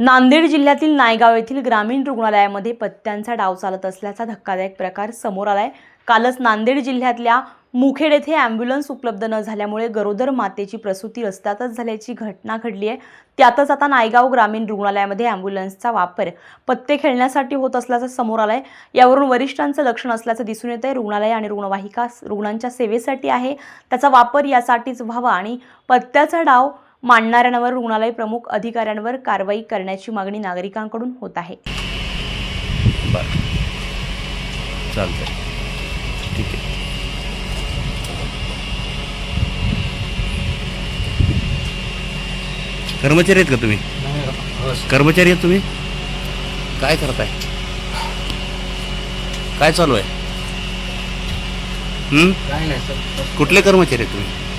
नांदेड जिल्ह्यातील नायगाव येथील ग्रामीण रुग्णालयामध्ये पत्त्यांचा डाव चालत असल्याचा धक्कादायक प्रकार समोर आलाय. कालच नांदेड जिल्ह्यातल्या मुखेड येथे ॲम्ब्युलन्स उपलब्ध न झाल्यामुळे गरोदर मातेची प्रसूती रस्त्यातच झाल्याची घटना घडली आहे. त्यातच आता नायगाव ग्रामीण रुग्णालयामध्ये ॲम्ब्युलन्सचा वापर पत्ते खेळण्यासाठी होत असल्याचं समोर आलंय. यावरून वरिष्ठांचं लक्षण असल्याचं दिसून येतं आहे रुग्णालय आणि रुग्णवाहिका रुग्णांच्या सेवेसाठी आहे. त्याचा वापर यासाठीच व्हावा आणि पत्त्याचा डाव मांडणाऱ्यांवर रुग्णालय प्रमुख अधिकाऱ्यांवर कारवाई करण्याची मागणी नागरिकांकडून होत आहे. बरं. चालतंय. ठीक आहे. कर्मचारी आहेत का तुम्ही? कर्मचारी आहेत तुम्ही? काय करताय? काय चालू आहे? हं? काय नाही सर. कुठले कर्मचारी आहेत तुम्ही?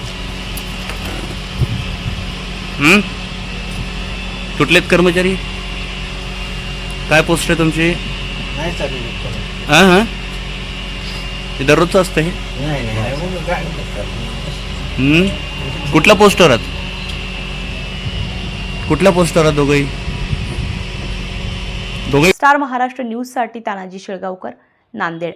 हं? कुठलेत कर्मचारी? काय पोस्ट आहे तुमची? नाही चालू हां हां? हे दररोजचं असतं हे? नाही नाही मग काय करतात? हं? कुठल्या पोस्टवर आहात? कुठल्या पोस्टवर आहात दोघंही? दोघंही? स्टार महाराष्ट्र न्यूजसाठी तानाजी शेळगावकर नांदेड.